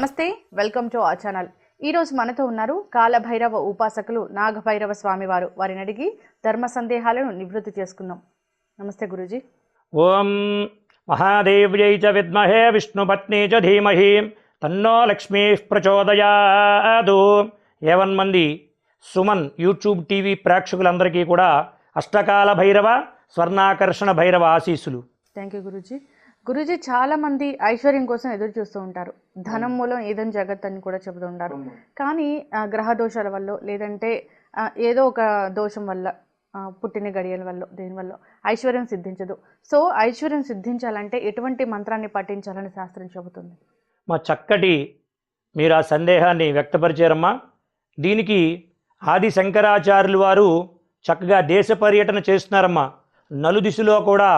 నమస్తే welcome to ఆ channel. ఈరోజు మనతో ఉన్నారు కాలభైరవ ఉపాసకులు నాగభైరవ స్వామివారు. వారిని అడిగి ధర్మ సందేహాలను నివృత్తి చేసుకుందాం. నమస్తే గురూజీ. ఓం మహాదేవ్యై చ విద్మహే విష్ణుపత్ని చ ధీమహి తన్నో లక్ష్మీ ప్రచోదయాదు. ఏవన్ మంది సుమన్ యూట్యూబ్ టీవీ ప్రేక్షకులందరికీ కూడా అష్టకాల భైరవ స్వర్ణాకర్షణ భైరవ ఆశీస్సులు. Thank you Guruji. గురూజీ చాలా మంది ఐశ్వర్యం కోసం ఎదురు చూస్తూ ఉంటారు. ధనం మూలం ఏదని జగత్ అని కూడా చెబుతూ ఉంటారు. కానీ గ్రహ దోషాల వల్ల లేదంటే ఏదో ఒక దోషం వల్ల పుట్టిన గడియల వల్ల దేనివల్ల ఐశ్వర్యం సిద్ధించదు. సో ఐశ్వర్యం సిద్ధించాలంటే ఎటువంటి మంత్రాన్ని పఠించాలని శాస్త్రం చెబుతుంది? మా చక్కటి మీరు ఆ సందేహాన్ని వ్యక్తపరిచారమ్మా. దీనికి ఆది శంకరాచార్యులు వారు చక్కగా దేశ పర్యటన చేస్తున్నారమ్మా. నలుదిశలో కూడా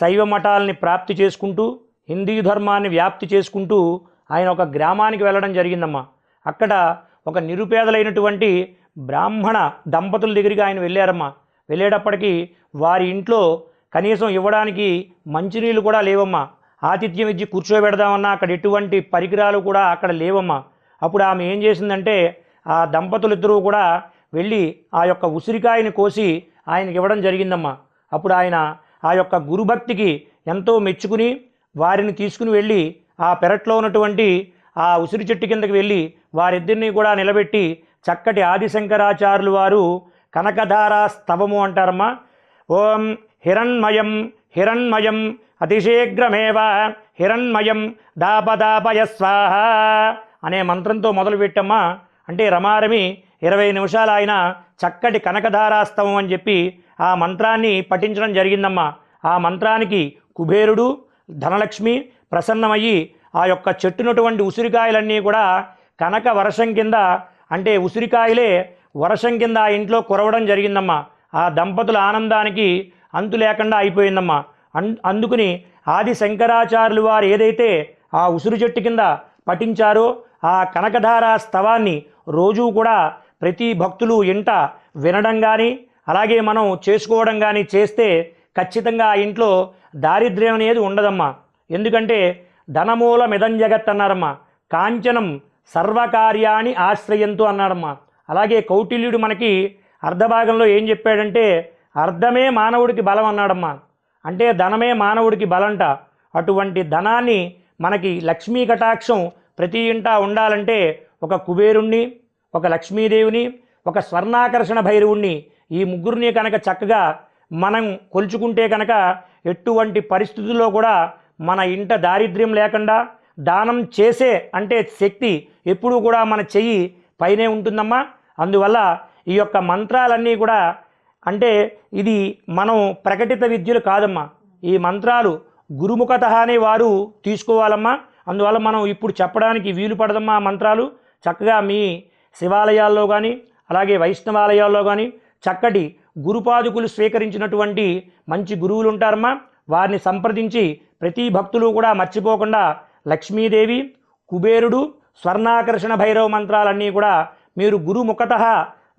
శైవ మఠాలని ప్రాప్తి చేసుకుంటూ హిందూ ధర్మాన్ని వ్యాప్తి చేసుకుంటూ ఆయన ఒక గ్రామానికి వెళ్ళడం జరిగిందమ్మా. అక్కడ ఒక నిరుపేదలైనటువంటి బ్రాహ్మణ దంపతుల దగ్గరికి ఆయన వెళ్ళారమ్మా. వెళ్ళేటప్పటికీ వారి ఇంట్లో కనీసం ఇవ్వడానికి మంచినీళ్ళు కూడా లేవమ్మా. ఆతిథ్యం ఇచ్చి కూర్చోబెడదామన్నా అక్కడ ఎటువంటి పరికరాలు కూడా అక్కడ లేవమ్మా. అప్పుడు ఆమె ఏం చేసిందంటే ఆ దంపతులు ఇద్దరూ కూడా వెళ్ళి ఆ యొక్క ఉసిరికాయని కోసి ఆయనకి ఇవ్వడం జరిగిందమ్మా. అప్పుడు ఆయన ఆ యొక్క గురుభక్తికి ఎంతో మెచ్చుకుని వారిని తీసుకుని వెళ్ళి ఆ పెరట్లో ఉన్నటువంటి ఆ ఉసిరి చెట్టు కిందకి వెళ్ళి వారిద్దరిని కూడా నిలబెట్టి చక్కటి ఆదిశంకరాచార్యులు వారు కనకధారా స్తవము అంటారమ్మా. ఓం హిరణ్మయం హిరణ్మయం అతిశీఘ్రమేవ హిరణ్మయం దాపదాపయ స్వాహ అనే మంత్రంతో మొదలుపెట్టమ్మా. అంటే రమారమి ఇరవై నిమిషాలు ఆయన చక్కటి కనకధారాస్తవం అని చెప్పి ఆ మంత్రాన్ని పఠించడం జరిగిందమ్మా. ఆ మంత్రానికి కుబేరుడు ధనలక్ష్మి ప్రసన్నమయ్యి ఆ యొక్క చెట్టునటువంటి ఉసిరికాయలన్నీ కూడా కనక వర్షం కింద అంటే ఉసిరికాయలే వర్షం కింద ఆ ఇంట్లో కురవడం జరిగిందమ్మా. ఆ దంపతుల ఆనందానికి అంతు లేకుండా అయిపోయిందమ్మా. అన్ అందుకుని ఆది శంకరాచార్యులు వారు ఏదైతే ఆ ఉసిరి చెట్టు కింద పఠించారో ఆ కనకధార స్తవాన్ని రోజూ కూడా ప్రతి భక్తులు ఇంట వినడం కానీ అలాగే మనం చేసుకోవడం కానీ చేస్తే ఖచ్చితంగా ఆ ఇంట్లో దారిద్ర్యం అనేది ఉండదమ్మా. ఎందుకంటే ధనమూల మిదం జగత్ అన్నారమ్మా. కాంచనం సర్వకార్యాన్ని ఆశ్రయంతో అన్నాడమ్మా. అలాగే కౌటిల్యుడు మనకి అర్ధభాగంలో ఏం చెప్పాడంటే అర్ధమే మానవుడికి బలం అన్నాడమ్మా. అంటే ధనమే మానవుడికి బలంట. అటువంటి ధనాన్ని మనకి లక్ష్మీ కటాక్షం ప్రతి ఇంటా ఉండాలంటే ఒక కుబేరుణ్ణి ఒక లక్ష్మీదేవిని ఒక స్వర్ణాకర్షణ భైరవుణ్ణి ఈ ముగ్గురిని కనుక చక్కగా మనం కొలుచుకుంటే కనుక ఎటువంటి పరిస్థితుల్లో కూడా మన ఇంట దారిద్ర్యం లేకుండా దానం చేసే అంటే శక్తి ఎప్పుడూ కూడా మన చెయ్యి పైనే ఉంటుందమ్మా. అందువల్ల ఈ యొక్క మంత్రాలన్నీ కూడా అంటే ఇది మనం ప్రకటిత విద్యలు కాదమ్మా. ఈ మంత్రాలు గురుముఖత అనే వారు తీసుకోవాలమ్మా. అందువల్ల మనం ఇప్పుడు చెప్పడానికి వీలు పడదమ్మా మంత్రాలు. చక్కగా మీ శివాలయాల్లో కానీ అలాగే వైష్ణవాలయాల్లో కానీ చక్కటి గురుపాదుకులు స్వీకరించినటువంటి మంచి గురువులు ఉంటారమ్మా వారిని సంప్రదించి ప్రతి భక్తులు కూడా మర్చిపోకుండా లక్ష్మీదేవి కుబేరుడు స్వర్ణాకర్షణ భైరవ మంత్రాలన్నీ కూడా మీరు గురుముఖత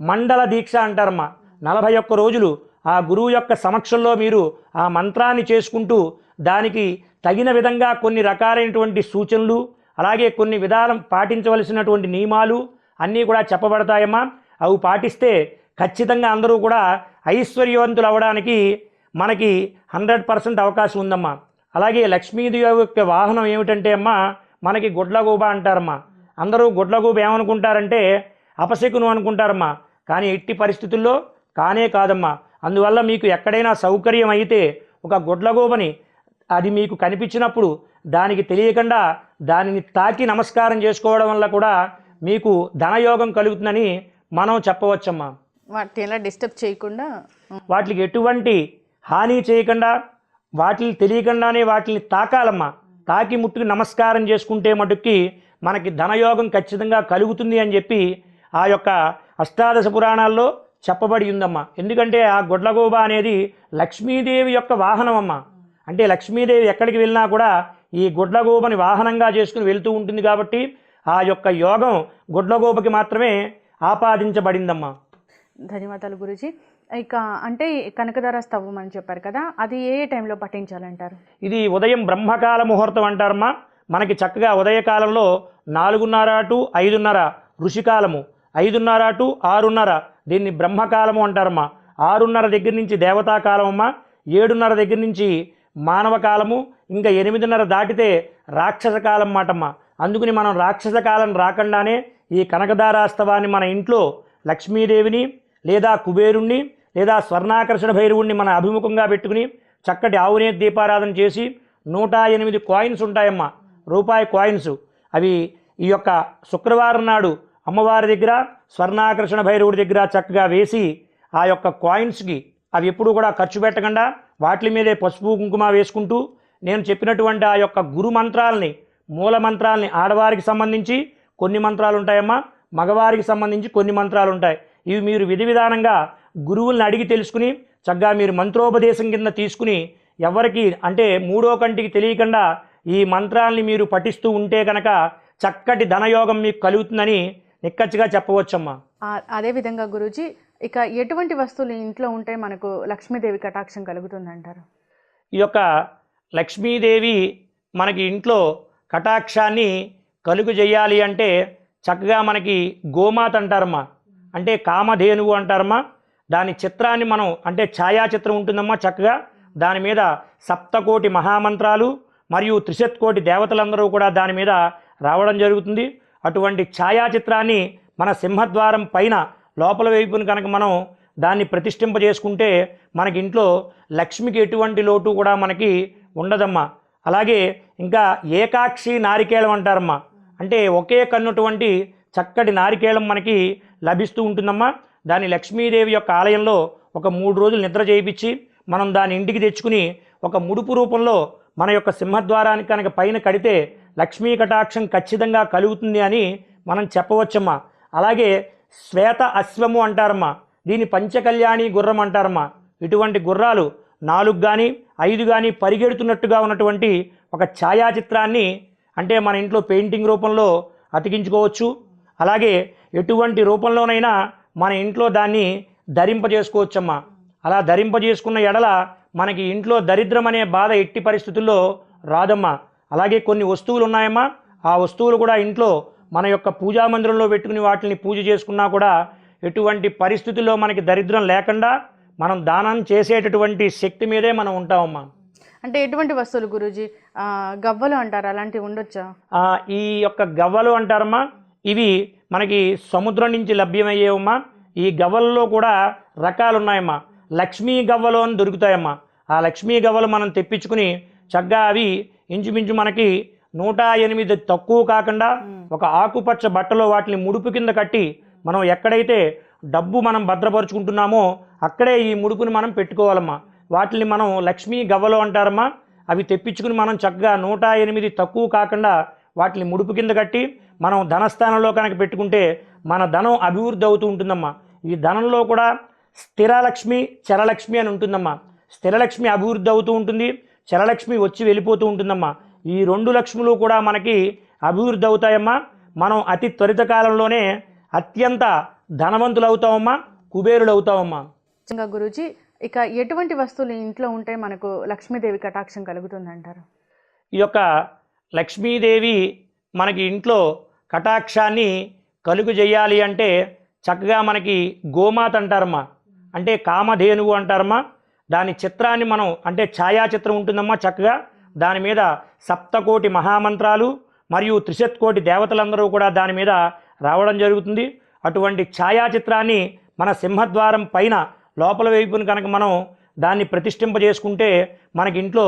మండల దీక్ష అంటారమ్మా. నలభై ఒక్క రోజులు ఆ గురువు యొక్క సమక్షంలో మీరు ఆ మంత్రాన్ని చేసుకుంటూ దానికి తగిన విధంగా కొన్ని రకాలైనటువంటి సూచనలు అలాగే కొన్ని విధానం పాటించవలసినటువంటి నియమాలు అన్నీ కూడా చెప్పబడతాయమ్మా. అవి పాటిస్తే ఖచ్చితంగా అందరూ కూడా ఐశ్వర్యవంతులు అవ్వడానికి మనకి హండ్రెడ్ పర్సెంట్ అవకాశం ఉందమ్మా. అలాగే లక్ష్మీదేవి యొక్క వాహనం ఏమిటంటే అమ్మా మనకి గుడ్లగూబ అంటారమ్మా. అందరూ గుడ్లగూబ ఏమనుకుంటారంటే అపశకును అనుకుంటారమ్మా. కానీ ఎట్టి పరిస్థితుల్లో కానే కాదమ్మా. అందువల్ల మీకు ఎక్కడైనా సౌకర్యం అయితే ఒక గుడ్లగూబని అది మీకు కనిపించినప్పుడు దానికి తెలియకుండా దానిని తాకి నమస్కారం చేసుకోవడం వల్ల కూడా మీకు ధనయోగం కలుగుతుందని మనం చెప్పవచ్చమ్మా. వాటిని ఎలా డిస్టర్బ్ చేయకుండా వాటికి ఎటువంటి హాని చేయకుండా వాటిని తెలియకుండానే వాటిని తాకాలమ్మా. తాకి ముట్టుకు నమస్కారం చేసుకుంటే మటుకి మనకి ధనయోగం ఖచ్చితంగా కలుగుతుంది అని చెప్పి ఆ యొక్క అష్టాదశ పురాణాల్లో చెప్పబడి ఉందమ్మా. ఎందుకంటే ఆ గొడ్లగోబ అనేది లక్ష్మీదేవి యొక్క వాహనం అమ్మా అంటే లక్ష్మీదేవి ఎక్కడికి వెళ్ళినా కూడా ఈ గుడ్లగోబని వాహనంగా చేసుకుని వెళ్తూ ఉంటుంది కాబట్టి ఆ యొక్క యోగం గుడ్లగోబకి మాత్రమే ఆపాదించబడిందమ్మా. ధన్యవాదాలు గురూజీ. ఇక అంటే కనకధార స్తవం అని చెప్పారు కదా అది ఏ ఏ టైంలో పఠించాలంటారు? ఇది ఉదయం బ్రహ్మకాల ముహూర్తం అంటారమ్మా. మనకి చక్కగా ఉదయకాలంలో నాలుగున్నర టు ఐదున్నర ఋషికాలము. ఐదున్నర టు ఆరున్నర దీన్ని బ్రహ్మకాలము అంటారమ్మా. ఆరున్నర దగ్గర నుంచి దేవతాకాలం అమ్మ ఏడున్నర దగ్గర నుంచి మానవ కాలము. ఇంకా ఎనిమిదిన్నర దాటితే రాక్షస కాలం మాటమ్మ అందుకని మనం రాక్షస కాలం రాకుండానే ఈ కనకదారాస్తవాన్ని మన ఇంట్లో లక్ష్మీదేవిని లేదా కుబేరుణ్ణి లేదా స్వర్ణాకర్షణ భైరవుణ్ణి మన అభిముఖంగా పెట్టుకుని చక్కటి ఆవునే దీపారాధన చేసి నూట ఎనిమిది కాయిన్స్ ఉంటాయమ్మా రూపాయి కాయిన్స్ అవి ఈ యొక్క శుక్రవారం నాడు అమ్మవారి దగ్గర స్వర్ణాకర్షణ భైరవుడి దగ్గర చక్కగా వేసి ఆ యొక్క కాయిన్స్కి అవి ఎప్పుడూ కూడా ఖర్చు పెట్టకుండా వాటి మీదే పసుపు కుంకుమ వేసుకుంటూ నేను చెప్పినటువంటి ఆ యొక్క గురు మంత్రాలని మూల మంత్రాలని ఆడవారికి సంబంధించి కొన్ని మంత్రాలు ఉంటాయమ్మా మగవారికి సంబంధించి కొన్ని మంత్రాలు ఉంటాయి ఇవి మీరు విధి విధానంగా గురువుల్ని అడిగి తెలుసుకుని చక్కగా మీరు మంత్రోపదేశం కింద తీసుకుని ఎవరికి అంటే మూడో కంటికి తెలియకుండా ఈ మంత్రాల్ని మీరు పఠిస్తూ ఉంటే కనుక చక్కటి ధనయోగం మీకు కలుగుతుందని నిక్కచ్చిగా చెప్పవచ్చమ్మా. ఆ- అదే విధంగా గురూజీ ఇక ఎటువంటి వస్తువులు ఇంట్లో ఉంటే మనకు లక్ష్మీదేవి కటాక్షం కలుగుతుంది అంటారు ఈ యొక్క లక్ష్మీదేవి మనకి ఇంట్లో కటాక్షాన్ని కలుగు చేయాలి అంటే చక్కగా మనకి గోమాత అంటారమ్మా. అంటే కామధేనువు అంటారమ్మా. దాని చిత్రాన్ని మనం అంటే ఛాయాచిత్రం ఉంటుందమ్మా చక్కగా. దాని మీద సప్తకోటి మహామంత్రాలు మరియు త్రిశత్కోటి దేవతలందరూ కూడా దాని మీద రావడం జరుగుతుంది. అటువంటి ఛాయాచిత్రాన్ని మన సింహద్వారం పైన లోపల వైపున కనుక మనం దాన్ని ప్రతిష్ఠింపజేసుకుంటే మనకి ఇంట్లో లక్ష్మికి ఎటువంటి లోటు కూడా మనకి ఉండదమ్మా. అలాగే ఇంకా ఏకాక్షి నారికేళం అంటారమ్మా. అంటే ఒకే కన్నుటువంటి చక్కటి నారికేళం మనకి లభిస్తూ ఉంటుందమ్మా. దాని లక్ష్మీదేవి యొక్క ఆలయంలో ఒక మూడు రోజులు నిద్ర చేయించి మనం దాని ఇంటికి తెచ్చుకుని ఒక ముడుపు రూపంలో మన యొక్క సింహద్వారానికి కనుక పైన కడితే లక్ష్మీ కటాక్షం ఖచ్చితంగా కలుగుతుంది అని మనం చెప్పవచ్చమ్మా. అలాగే శ్వేత అశ్వము అంటారమ్మా. దీని పంచకళ్యాణి గుర్రం అంటారమ్మా. ఇటువంటి గుర్రాలు నాలుగు కానీ ఐదు కానీ పరిగెడుతున్నట్టుగా ఉన్నటువంటి ఒక ఛాయాచిత్రాన్ని అంటే మన ఇంట్లో పెయింటింగ్ రూపంలో అతికించుకోవచ్చు. అలాగే ఎటువంటి రూపంలోనైనా మన ఇంట్లో దాన్ని ధరింపజేసుకోవచ్చమ్మా. అలా ధరింపజేసుకున్న ఎడల మనకి ఇంట్లో దరిద్రం అనే బాధ ఎట్టి పరిస్థితుల్లో రాదమ్మా. అలాగే కొన్ని వస్తువులు ఉన్నాయమ్మా. ఆ వస్తువులు కూడా ఇంట్లో మన యొక్క పూజా మందిరంలో పెట్టుకుని వాటిని పూజ చేసుకున్నా కూడా ఎటువంటి పరిస్థితుల్లో మనకి దరిద్రం లేకుండా మనం దానం చేసేటటువంటి శక్తి మీదే మనం ఉంటామమ్మా. అంటే ఎటువంటి వస్తువులు గురూజీ? గవ్వలు అంటారు? అలాంటివి ఉండొచ్చా? ఆ, ఈ యొక్క గవ్వలు అంటారమ్మా ఇవి మనకి సముద్రం నుంచి లభ్యమయ్యేవమ్మా. ఈ గవ్వలలో కూడా రకాలు ఉన్నాయమ్మా లక్ష్మీ గవ్వలు అని దొరుకుతాయమ్మా. ఆ లక్ష్మీ గవ్వలు మనం తెప్పించుకుని చక్కగా అవి ఇంచుమించు మనకి నూట ఎనిమిది తక్కువ కాకుండా ఒక ఆకుపచ్చ బట్టలో వాటిని ముడుపు కింద కట్టి మనం ఎక్కడైతే డబ్బు మనం భద్రపరుచుకుంటున్నామో అక్కడే ఈ ముడుకుని మనం పెట్టుకోవాలమ్మా. వాటిని మనం లక్ష్మీ గవ్వలు అంటారమ్మా. అవి తెప్పించుకుని మనం చక్కగా నూట ఎనిమిది తక్కువ కాకుండా వాటిని ముడుపు కింద కట్టి మనం ధనస్థానంలో కనుక పెట్టుకుంటే మన ధనం అభివృద్ధి అవుతూ ఉంటుందమ్మా. ఈ ధనంలో కూడా స్థిరలక్ష్మి చరలక్ష్మి అని ఉంటుందమ్మా. స్థిరలక్ష్మి అభివృద్ధి అవుతూ ఉంటుంది చరలక్ష్మి వచ్చి వెళ్ళిపోతూ ఉంటుందమ్మా. ఈ రెండు లక్ష్ములు కూడా మనకి అభివృద్ధి అవుతాయమ్మా. మనం అతి త్వరిత కాలంలోనే అత్యంత ధనవంతులు అవుతామమ్మా కుబేరులు అవుతామమ్మా ఇంకా గురూజీ ఇక ఎటువంటి వస్తువులు ఇంట్లో ఉంటే మనకు లక్ష్మీదేవి కటాక్షం కలుగుతుంది అంటారు ఈ యొక్క లక్ష్మీదేవి మనకి ఇంట్లో కటాక్షాన్ని కలుగు చేయాలి అంటే చక్కగా మనకి గోమాత అంటారమ్మా. అంటే కామధేనువు అంటారమ్మా. దాని చిత్రాన్ని మనం అంటే ఛాయాచిత్రం ఉంటుందమ్మా చక్కగా. దాని మీద సప్తకోటి మహామంత్రాలు మరియు త్రిశత్కోటి దేవతలందరూ కూడా దాని మీద రావడం జరుగుతుంది. అటువంటి ఛాయాచిత్రాన్ని మన సింహద్వారం పైన లోపల వైపున కనుక మనం దాన్ని ప్రతిష్ఠింపజేసుకుంటే మనకి ఇంట్లో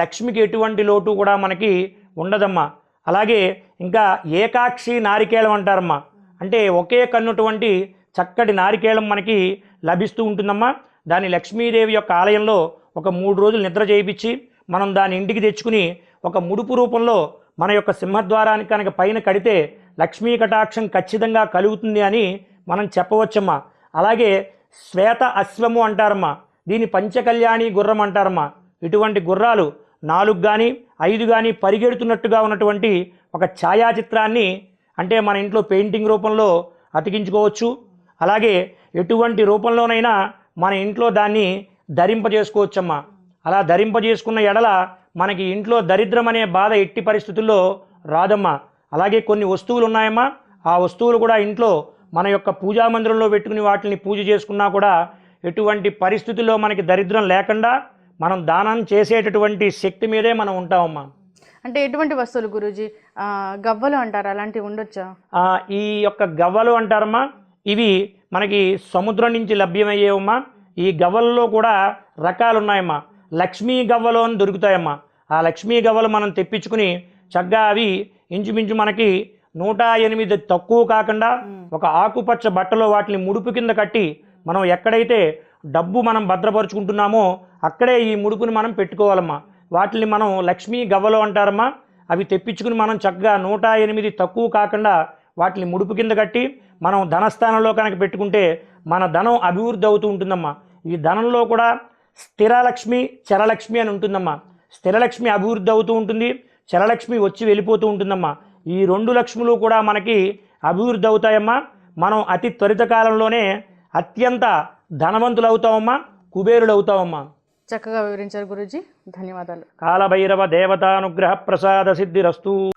లక్ష్మికి ఎటువంటి లోటు కూడా మనకి ఉండదమ్మా. అలాగే ఇంకా ఏకాక్షి నారికేళం అంటారమ్మా. అంటే ఒకే కన్నుటువంటి చక్కటి నారికేళం మనకి లభిస్తూ ఉంటుందమ్మా. దాన్ని లక్ష్మీదేవి యొక్క ఆలయంలో ఒక మూడు రోజులు నిద్ర చేయించి మనం దాని ఇంటికి తెచ్చుకుని ఒక ముడుపు రూపంలో మన యొక్క సింహద్వారానికి కనుక పైన కడితే లక్ష్మీ కటాక్షం ఖచ్చితంగా కలుగుతుంది అని మనం చెప్పవచ్చమ్మా. అలాగే శ్వేత అశ్వము అంటారమ్మా. దీని పంచకళ్యాణి గుర్రం అంటారమ్మా. ఇటువంటి గుర్రాలు నాలుగు కానీ ఐదు కానీ పరిగెడుతున్నట్టుగా ఉన్నటువంటి ఒక ఛాయాచిత్రాన్ని అంటే మన ఇంట్లో పెయింటింగ్ రూపంలో అతికించుకోవచ్చు. అలాగే ఎటువంటి రూపంలోనైనా మన ఇంట్లో దాన్ని ధరింపజేసుకోవచ్చమ్మా. అలా ధరింపజేసుకున్న ఎడల మనకి ఇంట్లో దరిద్రం అనే బాధ ఎట్టి పరిస్థితుల్లో రాదమ్మా. అలాగే కొన్ని వస్తువులు ఉన్నాయమ్మా ఆ వస్తువులు కూడా ఇంట్లో మన యొక్క పూజా మందిరంలో పెట్టుకుని వాటిని పూజ చేసుకున్నా కూడా ఎటువంటి పరిస్థితుల్లో మనకి దరిద్రం లేకుండా మనం దానం చేసేటటువంటి శక్తి మీదే మనం ఉంటామమ్మా. అంటే ఎటువంటి వస్తువులు గురూజీ? గవ్వలు అంటారు? అలాంటివి ఉండొచ్చా? ఈ యొక్క గవ్వలు అంటారమ్మా ఇవి మనకి సముద్రం నుంచి లభ్యమయ్యేవమ్మా. ఈ గవ్వలలో కూడా రకాలు ఉన్నాయమ్మా లక్ష్మీ గవ్వలు అని దొరుకుతాయమ్మా. ఆ లక్ష్మీ గవ్వలు మనం తెప్పించుకుని చక్కగా అవి ఇంచుమించు మనకి నూట ఎనిమిది తక్కువ కాకుండా ఒక ఆకుపచ్చ బట్టలో వాటిని ముడుపు కింద కట్టి మనం ఎక్కడైతే డబ్బు మనం భద్రపరుచుకుంటున్నామో అక్కడే ఈ ముడుపుని మనం పెట్టుకోవాలమ్మా. వాటిని మనం లక్ష్మీ గవ్వలు అంటారమ్మా. అవి తెప్పించుకుని మనం చక్కగా నూట ఎనిమిది తక్కువ కాకుండా వాటిని ముడుపు కింద కట్టి మనం ధనస్థానంలో కనుక పెట్టుకుంటే మన ధనం అభివృద్ధి అవుతూ ఉంటుందమ్మా. ఈ ధనంలో కూడా స్థిరలక్ష్మి చరలక్ష్మి అని ఉంటుందమ్మా. స్థిరలక్ష్మి అభివృద్ధి అవుతూ ఉంటుంది. చరలక్ష్మి వచ్చి వెళ్ళిపోతూ ఉంటుందమ్మా. ఈ రెండు లక్ష్ములు కూడా మనకి అభివృద్ధి అవుతాయమ్మా. మనం అతి త్వరిత కాలంలోనే అత్యంత ధనవంతులు అవుతామమ్మా కుబేరులు అవుతామమ్మా చక్కగా వివరించారు గురూజీ. ధన్యవాదాలు. కాలభైరవ దేవతానుగ్రహ ప్రసాద సిద్ధిరస్తు